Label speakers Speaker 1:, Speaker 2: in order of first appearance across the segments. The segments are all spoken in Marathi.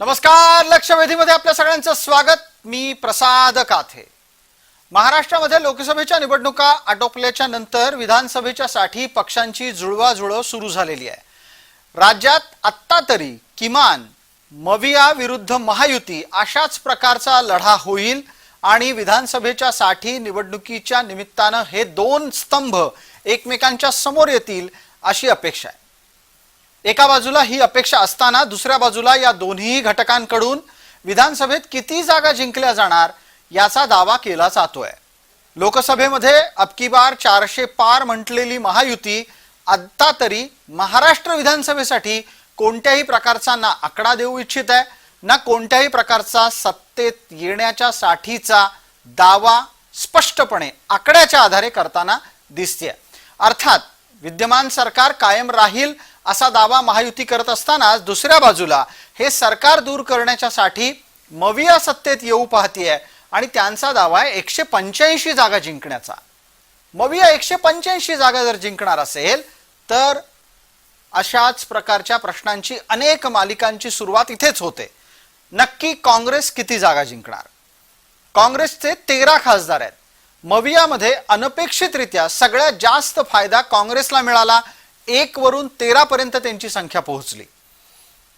Speaker 1: नमस्कार लक्षवेधीमध्ये आपल्या सगळ्यांचं स्वागत. मी प्रसाद काथे. महाराष्ट्रामध्ये लोकसभेच्या निवडणुका आटोपल्याच्या नंतर विधानसभेच्या साठी पक्षांची जुळवाजुळव सुरू झालेली आहे. राज्यात आत्ता तरी किमान मविया विरुद्ध महायुती अशाच प्रकारचा लढा होईल आणि विधानसभेच्या साठी निवडणुकीच्या निमित्तानं हे दोन स्तंभ एकमेकांच्या समोर येतील अशी अपेक्षा आहे. एका बाजूला ही अपेक्षा असताना दुसऱ्या बाजूला या दोन्ही घटकांकडून विधानसभेत किती जागा जिंकल्या जाणार याचा दावा केला जातोय. लोकसभेमध्ये अबकी बार चारशे पार म्हटलेली महायुती आत्ता तरी महाराष्ट्र विधानसभेसाठी कोणत्याही प्रकारचा ना आकडा देऊ इच्छित आहे ना कोणत्याही प्रकारचा सत्तेत येण्याच्या साठीचा दावा स्पष्टपणे आकड्याच्या आधारे करताना दिसते अर्थात विद्यमान सरकार कायम राहील असा दावा महायुती करत असताना दुसऱ्या बाजूला हे सरकार दूर करण्याच्यासाठी मविया सत्तेत येऊ पाहतीये आणि त्यांचा दावा आहे एकशे पंच्याऐंशी जागा जिंकण्याचा. मविया एकशे पंच्याऐंशी जागा जर जिंकणार असेल तर अशाच प्रकारच्या प्रश्नांची अनेक मालिकांची सुरुवात इथेच होते. नक्की काँग्रेस किती जागा जिंकणार? काँग्रेसचे तेरा खासदार आहेत. मवियामध्ये अनपेक्षितरित्या सगळ्यात जास्त फायदा काँग्रेसला मिळाला एक वरून तेरा पर्यंत त्यांची संख्या पोहोचली.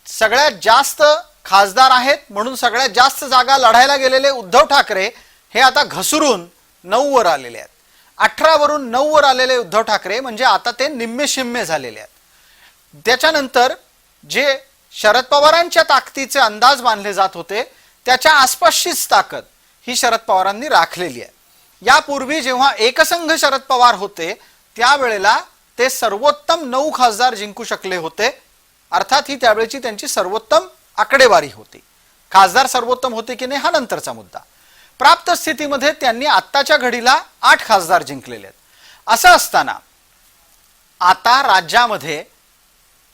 Speaker 1: सगळ्यात जास्त खासदार आहेत म्हणून सगळ्यात जास्त जागा लढायला गेलेले उद्धव ठाकरे हे आता घसरून नऊ वर आलेले आहेत. अठरा वरून नऊ वर आलेले उद्धव ठाकरे म्हणजे आता ते निम्मे शिम्मे झालेले आहेत. त्याच्यानंतर जे शरद पवारांच्या ताकदीचे अंदाज मानले जात होते त्याच्या आसपासचीच ताकद ही शरद पवारांनी राखलेली आहे. यापूर्वी जेव्हा एकसंघ शरद पवार होते त्यावेळेला ते सर्वोत्तम नऊ खासदार जिंकू शकले होते. अर्थात ही त्यावेळेची त्यांची सर्वोत्तम आकडेवारी होती. खासदार सर्वोत्तम होते की नाही हा नंतरचा मुद्दा. प्राप्त स्थितीमध्ये त्यांनी आत्ताच्या घडीला आठ खासदार जिंकलेले आहेत. असं असताना आता राज्यामध्ये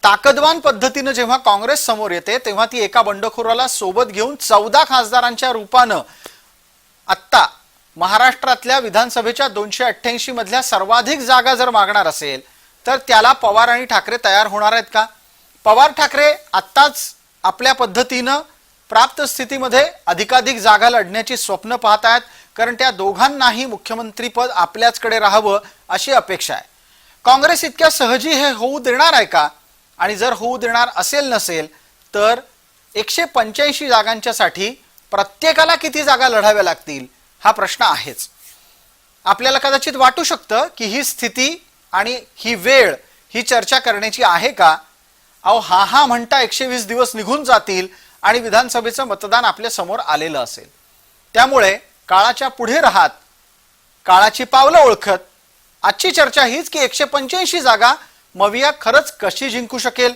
Speaker 1: ताकदवान पद्धतीनं जेव्हा काँग्रेस समोर येते तेव्हा ती एका बंडखोराला सोबत घेऊन चौदा खासदारांच्या रूपानं आत्ता महाराष्ट्रातल्या विधानसभेच्या दोनशे अठ्ठ्याऐंशी मधल्या सर्वाधिक जागा जर मागणार असेल तर त्याला पवार आणि ठाकरे तयार होणार आहेत का? पवार ठाकरे आत्ताच आपल्या पद्धतीनं प्राप्त स्थितीमध्ये अधिकाधिक जागा लढण्याची स्वप्न पाहत आहेत कारण त्या दोघांनाही मुख्यमंत्रीपद आपल्याचकडे राहावं अशी अपेक्षा आहे. काँग्रेस इतक्या सहजी हे होऊ देणार आहे का? आणि जर होऊ देणार असेल नसेल तर एकशे पंच्याऐंशी जागांच्यासाठी प्रत्येकाला किती जागा लढाव्या लागतील? हा प्रश्न आहेच. आपल्याला कदाचित वाटू शकतं की ही स्थिती आणि ही वेळ ही चर्चा करण्याची आहे का? अहो हा हा म्हणता एकशे वीस दिवस निघून जातील आणि विधानसभेचं मतदान आपल्यासमोर आलेलं असेल. त्यामुळे काळाच्या पुढे राहत काळाची पावलं ओळखत आजची चर्चा हीच की एकशे पंच्याऐंशी जागा मविया खरंच कशी जिंकू शकेल?